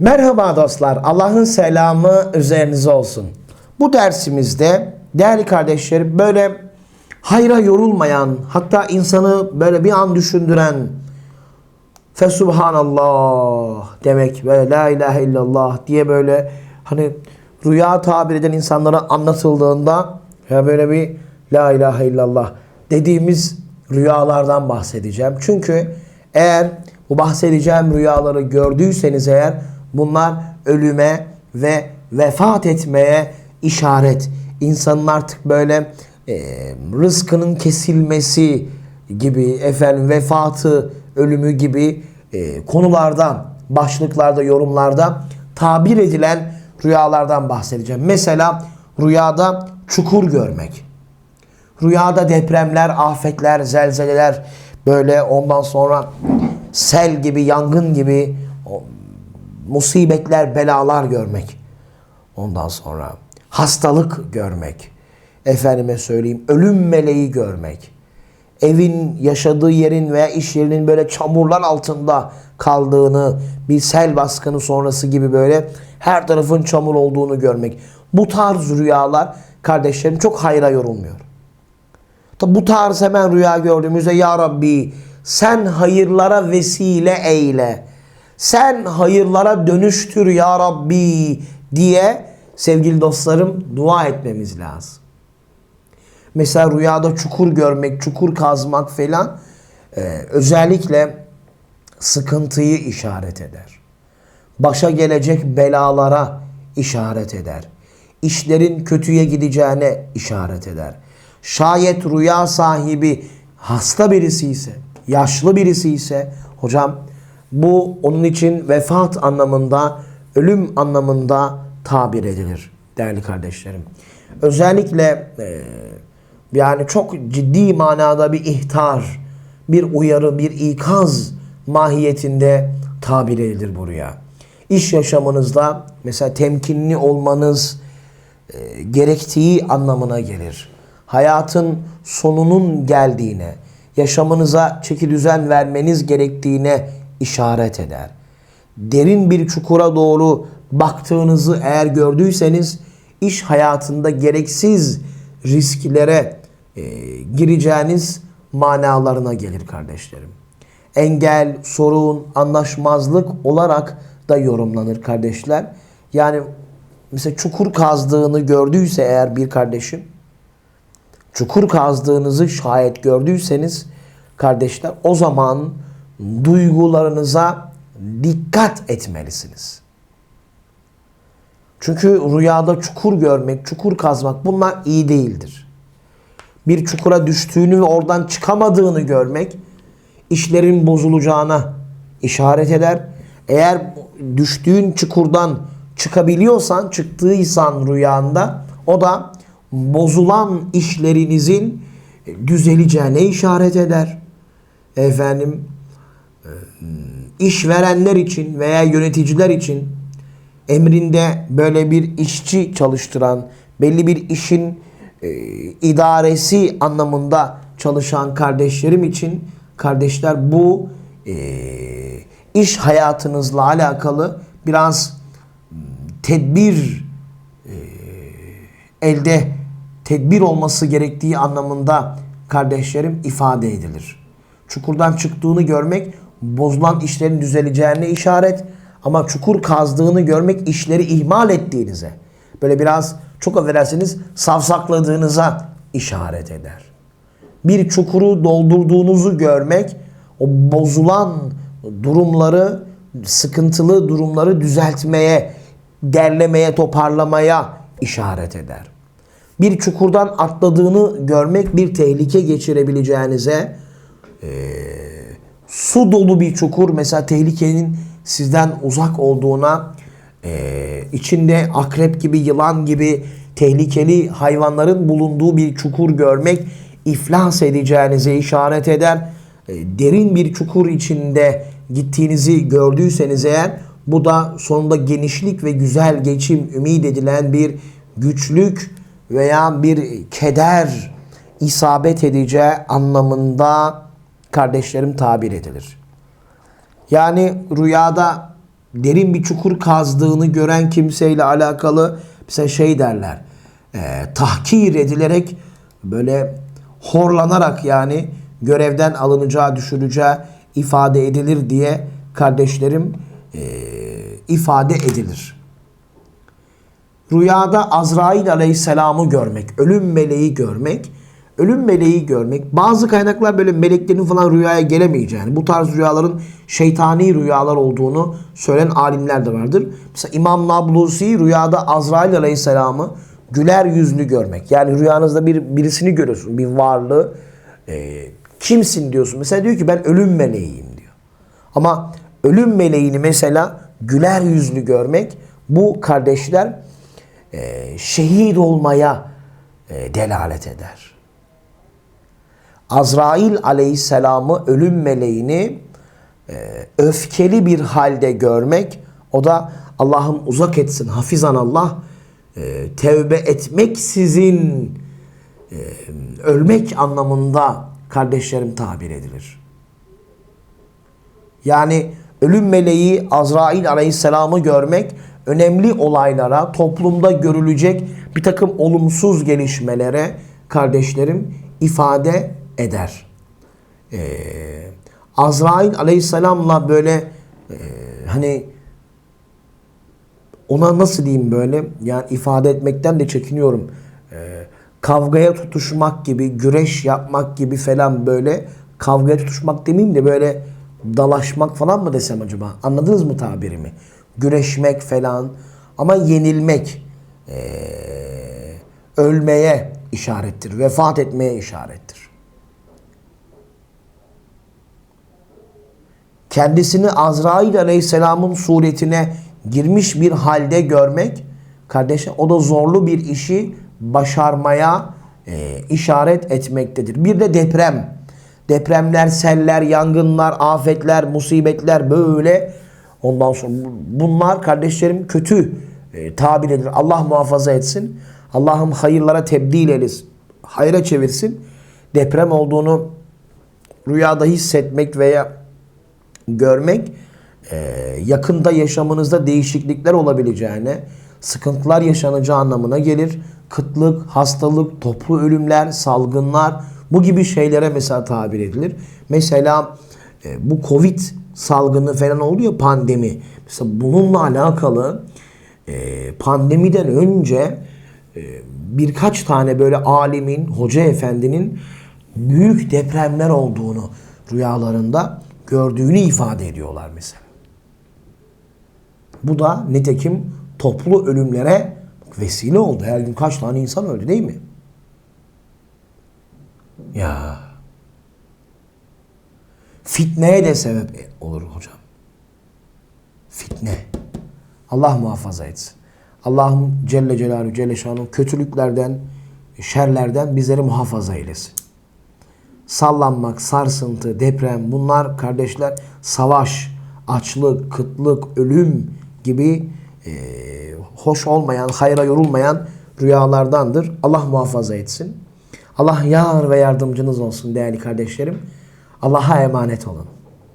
Merhaba dostlar. Allah'ın selamı üzerinize olsun. Bu dersimizde değerli kardeşlerim böyle hayra yorulmayan hatta insanı böyle bir an düşündüren Fesubhanallah demek ve la ilahe illallah diye böyle hani rüya tabir eden insanlara anlatıldığında ya böyle bir la ilahe illallah dediğimiz rüyalardan bahsedeceğim. Çünkü eğer bu bahsedeceğim rüyaları gördüyseniz eğer bunlar ölüme ve vefat etmeye işaret. İnsanın artık böyle e, rızkının kesilmesi gibi efendim vefatı, ölümü gibi e, konulardan, başlıklarda, yorumlarda tabir edilen rüyalardan bahsedeceğim. Mesela rüyada çukur görmek. Rüyada depremler, afetler, zelzeleler böyle ondan sonra sel gibi, yangın gibi musibetler, belalar görmek. Ondan sonra hastalık görmek. Efendime söyleyeyim ölüm meleği görmek. Evin yaşadığı yerin veya iş yerinin böyle çamurlar altında kaldığını, bir sel baskını sonrası gibi böyle her tarafın çamur olduğunu görmek. Bu tarz rüyalar kardeşlerim çok hayra yorulmuyor. Tabi bu tarz hemen rüya gördüğümüzde Ya Rabbi sen hayırlara vesile eyle. Sen hayırlara dönüştür Ya Rabbi diye sevgili dostlarım dua etmemiz lazım. Mesela rüyada çukur görmek, çukur kazmak falan e, özellikle sıkıntıyı işaret eder. Başa gelecek belalara işaret eder. İşlerin kötüye gideceğine işaret eder. Şayet rüya sahibi hasta birisi ise, yaşlı birisi ise hocam bu onun için vefat anlamında, ölüm anlamında tabir edilir değerli kardeşlerim. Özellikle e, yani çok ciddi manada bir ihtar, bir uyarı, bir ikaz mahiyetinde tabir edilir buraya. İş yaşamınızda mesela temkinli olmanız e, gerektiği anlamına gelir. Hayatın sonunun geldiğine, yaşamınıza çeki düzen vermeniz gerektiğine işaret eder. Derin bir çukura doğru baktığınızı eğer gördüyseniz iş hayatında gereksiz risklere e, gireceğiniz manalarına gelir kardeşlerim. Engel, sorun, anlaşmazlık olarak da yorumlanır kardeşler. Yani mesela çukur kazdığını gördüyse eğer bir kardeşim, çukur kazdığınızı şayet gördüyseniz kardeşler o zaman duygularınıza dikkat etmelisiniz. Çünkü rüyada çukur görmek, çukur kazmak bunlar iyi değildir. Bir çukura düştüğünü ve oradan çıkamadığını görmek işlerin bozulacağına işaret eder. Eğer düştüğün çukurdan çıkabiliyorsan, çıktıysan rüyanda o da bozulan işlerinizin düzeleceğine işaret eder. Efendim işverenler için veya yöneticiler için emrinde böyle bir işçi çalıştıran, belli bir işin e, idaresi anlamında çalışan kardeşlerim için kardeşler bu e, iş hayatınızla alakalı biraz tedbir e, elde tedbir olması gerektiği anlamında kardeşlerim ifade edilir. Çukurdan çıktığını görmek bozulan işlerin düzeleceğine işaret ama çukur kazdığını görmek işleri ihmal ettiğinize böyle biraz çok affedersiniz savsakladığınıza işaret eder. Bir çukuru doldurduğunuzu görmek o bozulan durumları sıkıntılı durumları düzeltmeye derlemeye toparlamaya işaret eder. Bir çukurdan atladığını görmek bir tehlike geçirebileceğinize e, su dolu bir çukur mesela tehlikenin sizden uzak olduğuna e, içinde akrep gibi yılan gibi tehlikeli hayvanların bulunduğu bir çukur görmek iflas edeceğinize işaret eder. E, derin bir çukur içinde gittiğinizi gördüyseniz eğer bu da sonunda genişlik ve güzel geçim ümit edilen bir güçlük veya bir keder isabet edeceği anlamında kardeşlerim tabir edilir. Yani rüyada derin bir çukur kazdığını gören kimseyle alakalı mesela şey derler. e, tahkir edilerek böyle horlanarak yani görevden alınacağı düşüreceği ifade edilir diye kardeşlerim e, ifade edilir. Rüyada Azrail aleyhisselamı görmek, ölüm meleği görmek, ölüm meleği görmek. Bazı kaynaklar böyle meleklerin falan rüyaya gelemeyeceğini, bu tarz rüyaların şeytani rüyalar olduğunu söyleyen alimler de vardır. Mesela İmam Nablusi rüyada Azrail aleyhisselamı güler yüzlü görmek. Yani rüyanızda bir birisini görüyorsun, bir varlığı. E, kimsin diyorsun. Mesela diyor ki ben ölüm meleğiyim diyor. Ama ölüm meleğini mesela güler yüzlü görmek bu kardeşler e, şehit olmaya e, delalet eder. Azrail aleyhisselamı ölüm meleğini e, öfkeli bir halde görmek o da Allah'ım uzak etsin hafizan Allah e, tevbe etmek sizin e, ölmek anlamında kardeşlerim tabir edilir. Yani ölüm meleği Azrail aleyhisselamı görmek önemli olaylara, toplumda görülecek bir takım olumsuz gelişmelere kardeşlerim ifade eder. Ee, Azrail aleyhisselamla böyle e, hani ona nasıl diyeyim böyle yani ifade etmekten de çekiniyorum. Ee, kavgaya tutuşmak gibi, güreş yapmak gibi falan böyle kavgaya tutuşmak demeyeyim de böyle dalaşmak falan mı desem acaba? Anladınız mı tabirimi? Güreşmek falan ama yenilmek ee, ölmeye işarettir. Vefat etmeye işarettir. Kendisini Azrail Aleyhisselam'ın suretine girmiş bir halde görmek kardeşler o da zorlu bir işi başarmaya e, işaret etmektedir. Bir de deprem. Depremler, seller, yangınlar, afetler, musibetler böyle. Ondan sonra bunlar kardeşlerim kötü e, tabir edilir. Allah muhafaza etsin. Allah'ım hayırlara tebdil eylesin. Hayra çevirsin. Deprem olduğunu rüyada hissetmek veya görmek e, yakında yaşamınızda değişiklikler olabileceğine, sıkıntılar yaşanacağı anlamına gelir. Kıtlık, hastalık, toplu ölümler, salgınlar bu gibi şeylere mesela tabir edilir. Mesela e, bu Covid salgını falan oldu ya pandemi. Mesela bununla alakalı e, pandemiden önce birkaç tane böyle alimin, hoca efendinin büyük depremler olduğunu rüyalarında gördüğünü ifade ediyorlar mesela. Bu da nitekim toplu ölümlere vesile oldu. Her gün kaç tane insan öldü değil mi? Ya. Fitneye de sebep olur hocam. Fitne. Allah muhafaza etsin. Allah'ım Celle Celaluhu Celle Şanuhu kötülüklerden, şerlerden bizleri muhafaza eylesin. Sallanmak, sarsıntı, deprem bunlar kardeşler savaş, açlık, kıtlık, ölüm gibi e, hoş olmayan, hayra yorulmayan rüyalardandır. Allah muhafaza etsin. Allah yar ve yardımcınız olsun değerli kardeşlerim. Allah'a emanet olun.